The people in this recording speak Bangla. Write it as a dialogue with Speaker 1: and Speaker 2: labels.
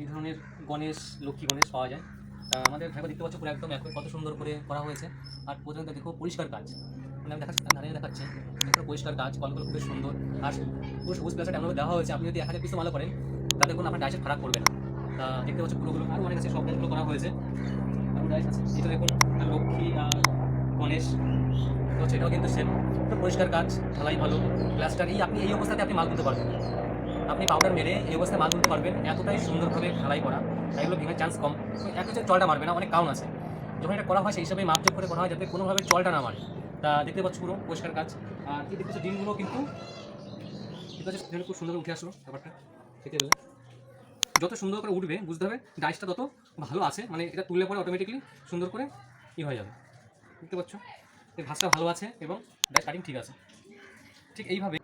Speaker 1: এই ধরনের গণেশ, লক্ষ্মী গণেশ পাওয়া যায়। আমাদের ভাইবা দেখতে পাচ্ছ পুরো একদম এক কত সুন্দর করে করা হয়েছে। আর প্রথমে দেখো পরিষ্কার কাজ মানে আমি দেখাচ্ছি ধারে দেখাচ্ছি, দেখো পরিষ্কার কাজ কলগুলো খুবই সুন্দর। আর পুরো সবুজ প্লাসটা এমনভাবে দেওয়া হয়েছে, আপনি যদি এক হাজার পিসও মালা করেন, তাতে কোনো আপনার ডাইসের খারাপ করবে না। তা দেখতে পাচ্ছ পুরোগুলো আরও অনেক আছে, সব কাজগুলো করা হয়েছে। আরও ডাইস আছে এটা দেখুন, লক্ষ্মী আর গণেশ। তো সেটাও কিন্তু সেম পরিষ্কার কাজ ঢালাই ভালো প্লাস্টার এই আপনি এই অবস্থাতে আপনি মাল তুলতে পারবেন। আপনি পাউডার মেরে এই অবস্থায় মাল তুলতে পারবেন। এতটাই সুন্দরভাবে ঢালাই করা। এগুলো ভেঙার চান্স কম। এক হচ্ছে চলটা মারবে না, অনেক কারণ আছে। যখন এটা করা হয় সেই হিসাবে মাপযোগ করে করা হয় যাতে কোনোভাবে চলটা না মারে। তা দেখতে পাচ্ছ পুরো পরিষ্কার কাজ। আর কি দেখতে ডিমগুলো কিন্তু ঠিক আছে খুব সুন্দর উঠে আসলো ব্যাপারটা। খেতে গেলে যত সুন্দর করে উঠবে, বুঝতে হবে ডাইসটা তত ভালো আছে। মানে এটা তুললে পরে অটোমেটিকলি সুন্দর করে ই হয়ে যাবে। দেখতে পাচ্ছ, এর ভাসটা ভালো আছে এবং ডাইস কাটিং ঠিক আছে। ঠিক এইভাবে